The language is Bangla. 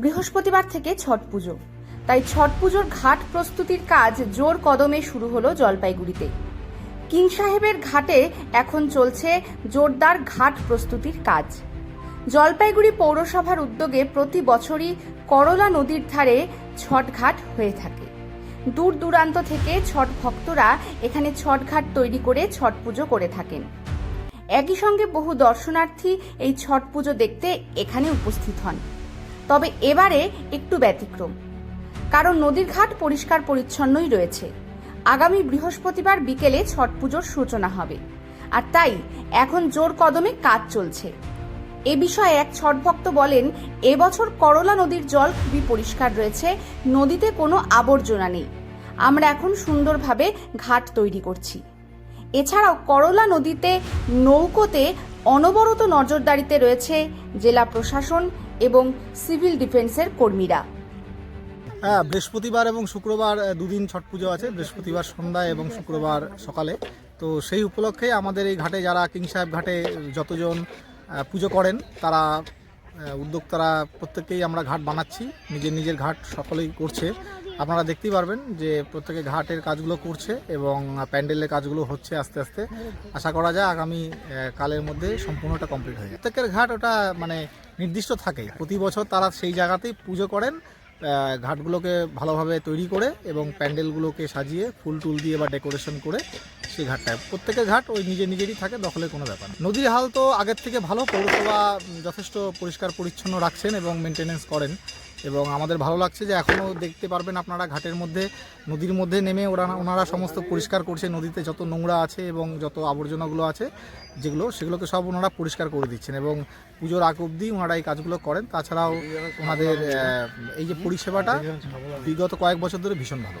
বৃহস্পতিবার থেকে ছট পুজো। তাই ছট পুজোর ঘাট প্রস্তুতির কাজ জোর কদমে শুরু হলো জলপাইগুড়িতে। কিং সাহেবের ঘাটে এখন চলছে জোরদার ঘাট প্রস্তুতির কাজ। জলপাইগুড়ি পৌরসভার উদ্যোগে প্রতি বছরই করলা নদীর ধারে ছট ঘাট হয়ে থাকে। দূর দূরান্ত থেকে ছট ভক্তরা এখানে ছট ঘাট তৈরি করে ছট পুজো করে থাকেন। একই সঙ্গে বহু দর্শনার্থী এই ছট পুজো দেখতে এখানে উপস্থিত হন। তবে এবারে একটু ব্যতিক্রম। কারণ নদীর ঘাট পরিষ্কার পরিচ্ছন্নই রয়েছে। আগামী বৃহস্পতিবার বিকেলে ছট পুজোর সূচনা হবে। আর তাই এখন জোর কদমে কাজ চলছে। এ বিষয়ে এক ছট ভক্ত বলেন এবছর করলা নদীর জল খুবই পরিষ্কার রয়েছে, নদীতে কোনো আবর্জনা নেই। আমরা এখন সুন্দরভাবে ঘাট তৈরি করছি। এছাড়াও করলা নদীতে নৌকোতে অনবরত নজরদারিতে রয়েছে জেলা প্রশাসন এবং সিভিল ডিফেন্সের কর্মীরা। হ্যাঁ বৃহস্পতিবার এবং শুক্রবার দুদিন ছট পুজো আছে, বৃহস্পতিবার সন্ধ্যায় এবং শুক্রবার সকালে। তো সেই উপলক্ষে আমাদের এই ঘাটে যারা কিং সাহেব ঘাটে যতজন পুজো করেন, তারা উদ্যোক্তারা প্রত্যেকেই আমরা ঘাট বানাচ্ছি, নিজের নিজের ঘাট সকলেই করছে। আপনারা দেখতেই পারবেন যে প্রত্যেকে ঘাটের কাজগুলো করছে এবং প্যান্ডেলের কাজগুলো হচ্ছে আস্তে আস্তে। আশা করা যায় আগামী কালের মধ্যে সম্পূর্ণটা কমপ্লিট হয়ে প্রত্যেকের ঘাট ওটা মানে নির্দিষ্ট থাকে। প্রতি বছর তারা সেই জায়গাতেই পুজো করেন ঘাটগুলোকে ভালোভাবে তৈরি করে এবং প্যান্ডেলগুলোকে সাজিয়ে ফুল টুল দিয়ে বা ডেকোরেশন করে সেই ঘাটটায়। প্রত্যেকের ঘাট ওই নিজে নিজেরই থাকে দখলের কোনো ব্যাপার না। নদীর হাল তো আগের থেকে ভালো পৌরসভা যথেষ্ট পরিষ্কার পরিচ্ছন্ন রাখছেন এবং মেনটেনেন্স করেন এবং আমাদের ভালো লাগছে যে এখনও দেখতে পারবেন আপনারা ঘাটের মধ্যে নদীর মধ্যে নেমে ওরা ওনারা সমস্ত পরিষ্কার করছে নদীতে যত নোংরা আছে এবং যত আবর্জনাগুলো আছে যেগুলো সেগুলোকে সব ওনারা পরিষ্কার করে দিচ্ছেন এবং পুজোর আগ অবধি ওনারা এই কাজগুলো করেন। তাছাড়াও ওনাদের এই যে পরিষেবাটা বিগত কয়েক বছর ধরে ভীষণ ভালো।